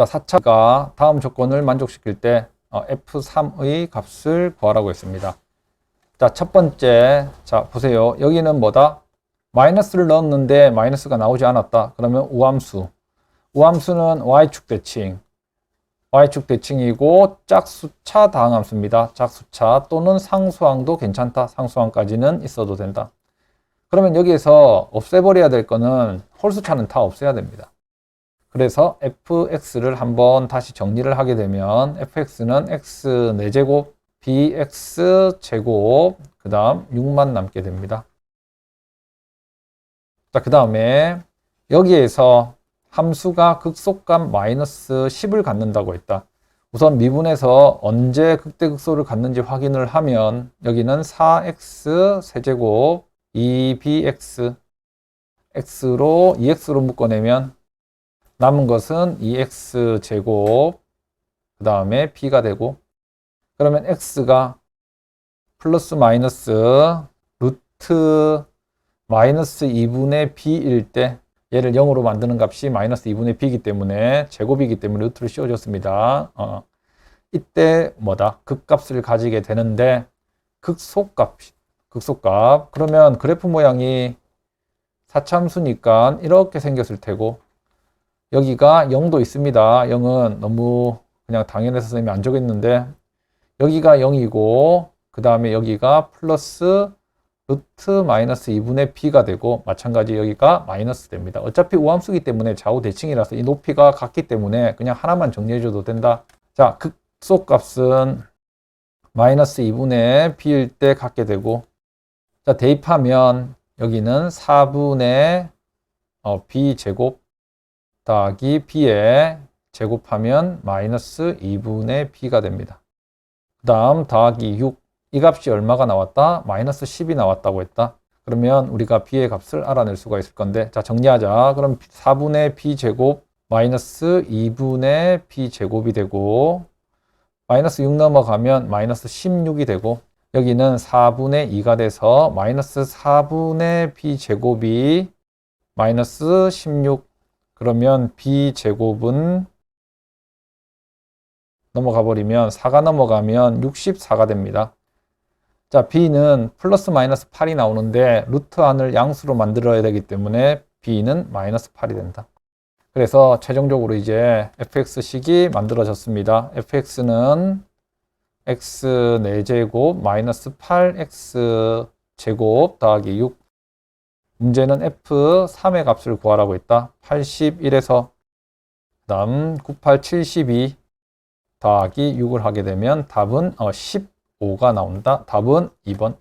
자, 4차가 다음 조건을 만족시킬 때 어, F3의 값을 구하라고 했습니다. 자, 첫 번째. 자, 보세요. 여기는 뭐다? 마이너스를 넣었는데 마이너스가 나오지 않았다. 그러면 우함수. 우함수는 y축 대칭. y축 대칭이고 짝수차 다항함수입니다. 짝수차 또는 상수항도 괜찮다. 상수항까지는 있어도 된다. 그러면 여기에서 없애버려야 될 거는 홀수차는 다 없애야 됩니다. 그래서 fx를 한번 다시 정리를 하게 되면 fx는 x 4제곱 bx 제곱 그 다음 6만 남게 됩니다. 자, 그 다음에 여기에서 함수가 극속값 마이너스 10을 갖는다고 했다. 우선 미분에서 언제 극대극소를 갖는지 확인을 하면 여기는 4x 세제곱 2bx x로 2x로 묶어내면 남은 것은 2x 제곱 그 다음에 b가 되고 그러면 x가 플러스 마이너스 루트 마이너스 2분의 b일 때 얘를 0으로 만드는 값이 마이너스 2분의 b이기 때문에 제곱이기 때문에 루트를 씌워줬습니다. 어. 이때 뭐다? 극값을 가지게 되는데 극속값, 극속값. 그러면 그래프 모양이 사참수니까 이렇게 생겼을 테고 여기가 0도 있습니다. 0은 너무 그냥 당연해서 선생님이 안 적었는데 여기가 0이고 그 다음에 여기가 플러스 루트 마이너스 2분의 b가 되고 마찬가지 여기가 마이너스 됩니다. 어차피 우함수기 때문에 좌우 대칭이라서 이 높이가 같기 때문에 그냥 하나만 정리해 줘도 된다. 자, 극속값은 마이너스 2분의 b일 때 갖게 되고 자, 대입하면 여기는 4분의 어, b 제곱 더하기 b에 제곱하면 마이너스 2분의 b가 됩니다. 그 다음 더하기 6. 이 값이 얼마가 나왔다? 마이너스 10이 나왔다고 했다. 그러면 우리가 b의 값을 알아낼 수가 있을 건데 자 정리하자. 그럼 4분의 b 제곱 마이너스 2분의 b 제곱이 되고 마이너스 6 넘어가면 마이너스 16이 되고 여기는 4분의 2가 돼서 마이너스 4분의 b 제곱이 마이너스 16 그러면 b 제곱은 넘어가 버리면 4가 넘어가면 64가 됩니다. 자, b는 플러스 마이너스 8이 나오는데 루트 안을 양수로 만들어야 되기 때문에 b는 마이너스 8이 된다. 그래서 최종적으로 이제 fx식이 만들어졌습니다. fx는 x 4제곱 마이너스 8x 제곱 더하기 6 문제는 f3의 값을 구하라고 했다. 81에서 그 다음 98, 72 더하기 6을 하게 되면 답은 15가 나온다. 답은 2번.